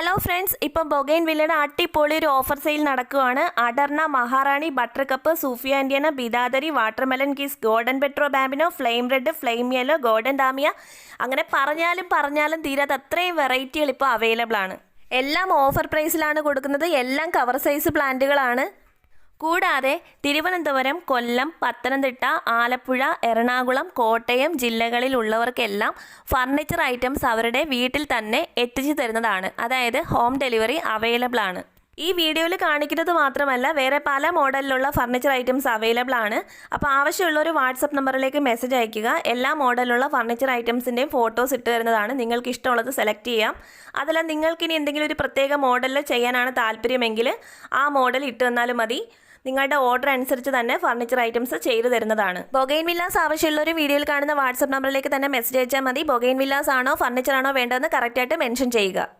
Hello friends ഇപ്പം ബൊഗൈൻ വില്ലയുടെ അട്ടിപ്പൊളി ഒരു offer sale നടക്കുകയാണ്. അടർണ മഹാറാണി ബട്ടർ കപ്പ് സൂഫിയ ഇന്ത്യന ബിദാദരി watermelon kiss golden petro bambino flame red flame yellow golden ഡാമിയ അങ്ങനെ പറഞ്ഞാലും പറഞ്ഞാലും തീരാത്ത അത്രയും വെറൈറ്റികൾ ഇപ്പോൾ അവൈലബിൾ ആണ്. എല്ലാം ഓഫർ പ്രൈസിലാണ് കൊടുക്കുന്നത്. എല്ലാം കവർ സൈസ് പ്ലാന്റുകളാണ് കൂടാതെ തിരുവനന്തപുരം കൊല്ലം പത്തനംതിട്ട ആലപ്പുഴ എറണാകുളം കോട്ടയം ജില്ലകളിലുള്ളവർക്കെല്ലാം ഫർണിച്ചർ ഐറ്റംസ് അവരുടെ വീട്ടിൽ തന്നെ എത്തിച്ചു തരുന്നതാണ്. അതായത് ഹോം ഡെലിവറി അവൈലബിൾ ആണ്. ഈ വീഡിയോയിൽ കാണിക്കുന്നത് മാത്രമല്ല വേറെ പല മോഡലിലുള്ള ഫർണിച്ചർ ഐറ്റംസ് അവൈലബിൾ ആണ്. അപ്പോൾ ആവശ്യമുള്ള ഒരു വാട്സപ്പ് നമ്പറിലേക്ക് മെസ്സേജ് അയയ്ക്കുക. എല്ലാ മോഡലിലുള്ള ഫർണിച്ചർ ഐറ്റംസിന്റെയും ഫോട്ടോസ് ഇട്ട് തരുന്നതാണ്. നിങ്ങൾക്ക് ഇഷ്ടമുള്ളത് സെലക്ട് ചെയ്യാം. അതല്ല നിങ്ങൾക്കിനി എന്തെങ്കിലും ഒരു പ്രത്യേക മോഡലിൽ ചെയ്യാനാണ് താല്പര്യമെങ്കിൽ ആ മോഡൽ ഇട്ട് തന്നാലും മതി. നിങ്ങളുടെ ഓർഡർ അനുസരിച്ച് തന്നെ ഫർണിച്ചർ ഐറ്റംസ് ചെയ്തു തരുന്നതാണ്. ബൊഗൈൻ വില്ലാസ് ആവശ്യമുള്ള ഒരു വീഡിയോയിൽ കാണുന്ന വാട്സപ്പ് നമ്പറിലേക്ക് തന്നെ മെസ്സേജ് അയച്ചാൽ മതി. ബൊഗൈൻ വില്ലാസ് ആണോ ഫർണിച്ചർ ആണോ വേണ്ടതെന്ന് കറക്റ്റായിട്ട് മെൻഷൻ ചെയ്യുക.